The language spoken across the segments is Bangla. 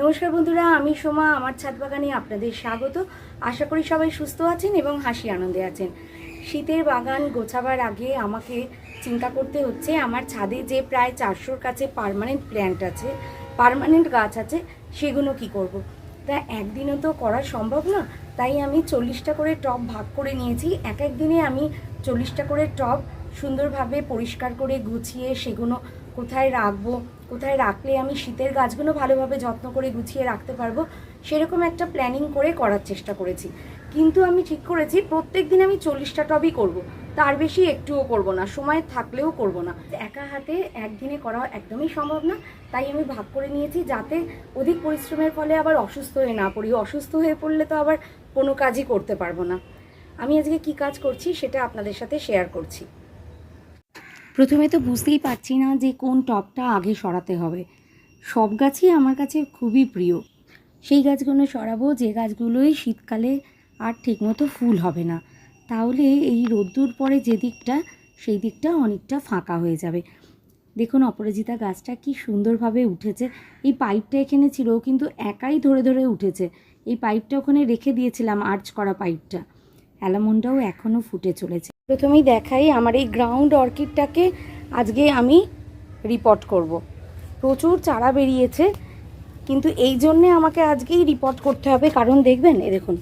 নমস্কার বন্ধুরা, আমি সোমা, আমার ছাদ বাগানে আপনাদের স্বাগত। আশা করি সবাই সুস্থ আছেন এবং হাসি আনন্দে আছেন। শীতের বাগান গোছাবার আগে আমাকে চিন্তা করতে হচ্ছে, আমার ছাদে যে প্রায় চারশোর কাছে পার্মানেন্ট প্ল্যান্ট আছে পার্মানেন্ট গাছ আছে, সেগুলো কি করব। তা একদিনও তো করা সম্ভব না, তাই আমি চল্লিশটা করে টব ভাগ করে নিয়েছি। এক এক দিনে আমি চল্লিশটা করে টব সুন্দরভাবে পরিষ্কার করে গুছিয়ে সেগুলো কোথায় রাখব, কোথায় রাখলে আমি শীতের গাছগুলো ভালোভাবে যত্ন করে গুছিয়ে রাখতে পারব, সেরকম একটা প্ল্যানিং করে করার চেষ্টা করেছি। কিন্তু আমি ঠিক করেছি প্রত্যেক দিন আমি চল্লিশটা টবই করব। তার বেশি একটুও করব না, সময় থাকলেও করব না। একা হাতে একদিনে করা একদমই সম্ভব না, তাই আমি ভাগ করে নিয়েছি যাতে অধিক পরিশ্রমের ফলে আবার অসুস্থ হয়ে না পড়ি। অসুস্থ হয়ে পড়লে তো আবার কোনো কাজই করতে পারব না। আমি আজকে কি কাজ করছি সেটা আপনাদের সাথে শেয়ার করছি। প্রথমে তো বুঝতেই পারছি না যে কোন টপটা আগে সরাতে হবে। সব গাছই আমার কাছে খুবই প্রিয়। সেই গাছগুলো সরাবো, যে গাছগুলোই শীতকালে আর ঠিকমতো ফুল হবে না। তাহলে এই রোদ্দুর পরে যে দিকটা, সেই দিকটা অনেকটা ফাঁকা হয়ে যাবে। দেখুন অপরাজিতা, গাছটা কি সুন্দরভাবে উঠেছে। এই পাইপটা এখানে ছিল কিন্তু একাই ধরে ধরে উঠেছে। এই পাইপটা ওখানে রেখে দিয়েছিলাম আর্চ করা পাইপটা। অ্যালামন্ডাও এখনও ফুটে চলেছে। প্রথমেই দেখাই আমার এই গ্রাউন্ড অর্কিডটাকে আজকে আমি রিপোর্ট করব। প্রচুর চারা বেরিয়েছে, কিন্তু এই জন্যে আমাকে আজকেই রিপোর্ট করতে হবে। কারণ দেখবেন এ দেখুন,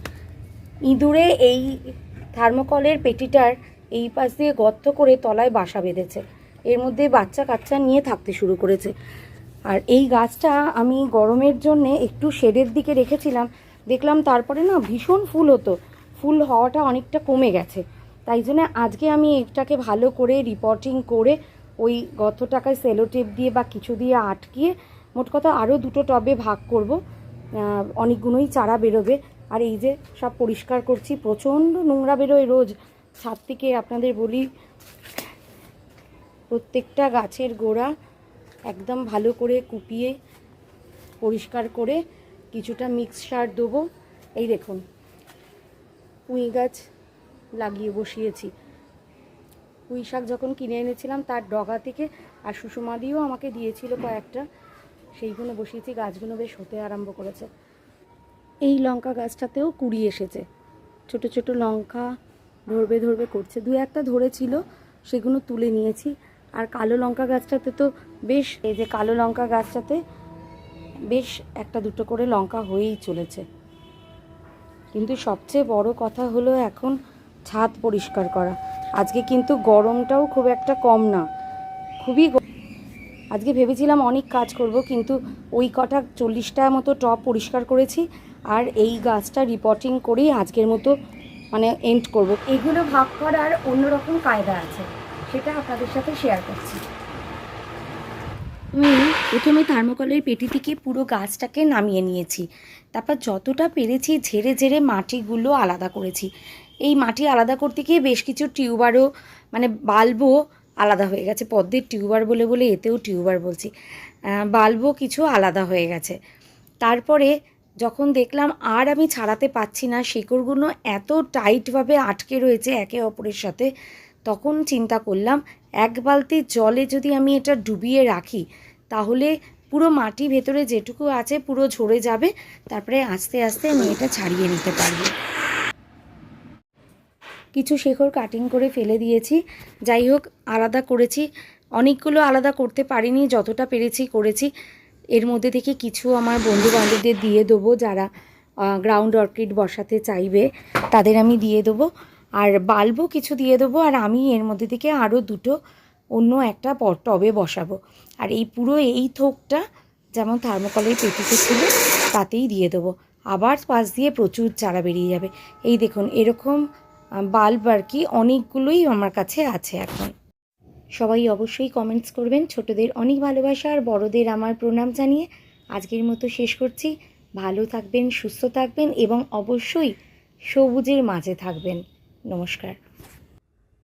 ইঁদুরে এই থার্মোকলের পেটিটার এই পাশ দিয়ে গর্ত করে তলায় বাসা বেঁধেছে। এর মধ্যে বাচ্চা কাচ্চা নিয়ে থাকতে শুরু করেছে। আর এই গাছটা আমি গরমের জন্যে একটু শেডের দিকে রেখেছিলাম। দেখলাম তারপরে না ভীষণ ফুল হতো। ফুল হওয়াটা অনেকটা কমে গেছে। তাই জন্য আজকে আমি এটাকে ভালো করে রিপোর্টিং করে ওই গত টাকায় সেলো টেপ দিয়ে বা কিছু দিয়ে আটকিয়ে মোট কথা আরও দুটো টবে ভাগ করব। অনেকগুলোই চারা বেরোবে। আর এই যে সব পরিষ্কার করছি, প্রচণ্ড নোংরা বেরোয় রোজ। ছাদ থেকে আপনাদের বলি, প্রত্যেকটা গাছের গোড়া একদম ভালো করে কুপিয়ে পরিষ্কার করে কিছুটা মিক্স সার দেবো। এই দেখুন, পুঁই গাছ লাগিয়ে বসিয়েছি। পুঁই শাক যখন কিনে এনেছিলাম, তার ডগা থেকে আর সুষমাদিও আমাকে দিয়েছিল কয়েকটা। সেইগুলো বসিয়েছি, গাছগুলো বেশ হতে আরম্ভ করেছে। এই লঙ্কা গাছটাতেও কুড়ি এসেছে। ছোট ছোট লঙ্কা ধরবে ধরবে করছে। দু একটা ধরেছিল, সেগুলো তুলে নিয়েছি। আর কালো লঙ্কা গাছটাতে তো বেশ, এই যে কালো লঙ্কা গাছটাতে বেশ একটা দুটো করে লঙ্কা হয়েই চলেছে। কিন্তু সবচেয়ে বড় কথা হলো এখন ছাদ পরিষ্কার করা। আজকে কিন্তু গরমটাও খুব একটা কম না। খুবই আজকে ভেবেছিলাম অনেক কাজ করব, কিন্তু ওই কটা চল্লিশটা মতো টপ পরিষ্কার করেছি, আর এই গাছটা রিপোর্টিং করেই আজকের মতো মানে এন্ড করব। এগুলো ভাগ করার অন্যরকম কায়দা আছে, সেটা আপনাদের সাথে শেয়ার করছি। প্রথমে থার্মোকলের পেটি থেকে পুরো গাছটাকে নামিয়ে নিয়েছি। তারপর যতটা পেরেছি ঝেড়ে ঝেড়ে মাটিগুলো আলাদা করেছি। এই মাটি আলাদা করতে গিয়ে বেশ কিছু টিউবারও মানে বাল্বও আলাদা হয়ে গেছে। পদ্মের টিউবার বলে বলে এতেও টিউবার বলছি। বাল্বও কিছু আলাদা হয়ে গেছে। তারপরে যখন দেখলাম আর আমি ছাড়াতে পারছি না, শিকড়গুলো এত টাইটভাবে আটকে রয়েছে একে অপরের সাথে, তখন চিন্তা করলাম, এক বালতি জলে যদি আমি এটা ডুবিয়ে রাখি তাহলে পুরো মাটি ভেতরে যেটুকু আছে পুরো ঝরে যাবে, তারপরে আস্তে আস্তে আমি এটা ছাড়িয়ে নিতে পারব। কিছু শেখর কাটিং করে ফেলে দিয়েছি, যাই হোক আলাদা করেছি, অনেকগুলো আলাদা করতে পারিনি, যতটা পেরেছি করেছি। এর মধ্যে থেকে কিছু আমার বন্ধু বান্ধবদের দিয়ে দেবো, যারা গ্রাউন্ড অর্কিড বসাতে চাইবে, তাদের আমি দিয়ে দেবো। আর বাল্বও কিছু দিয়ে দেবো, আর আমি এর মধ্যে থেকে আরও দুটো অন্য একটা পট টবে বসাবো। আর এই পুরো এই থোকটা যেমন থার্মোকলের পেটিতে ছিল, তাতেই দিয়ে দেবো। আবার পাশ দিয়ে প্রচুর চারা বেরিয়ে যাবে। এই দেখুন, এরকম বাল্ব আর কি অনেকগুলোই আমার কাছে আছে এখন। সবাই অবশ্যই কমেন্টস করবেন। ছোটদের অনেক ভালোবাসা আর বড়দের আমার প্রণাম জানিয়ে আজকের মতো শেষ করছি। ভালো থাকবেন, সুস্থ থাকবেন এবং অবশ্যই সবুজের মাঝে থাকবেন। নমস্কার।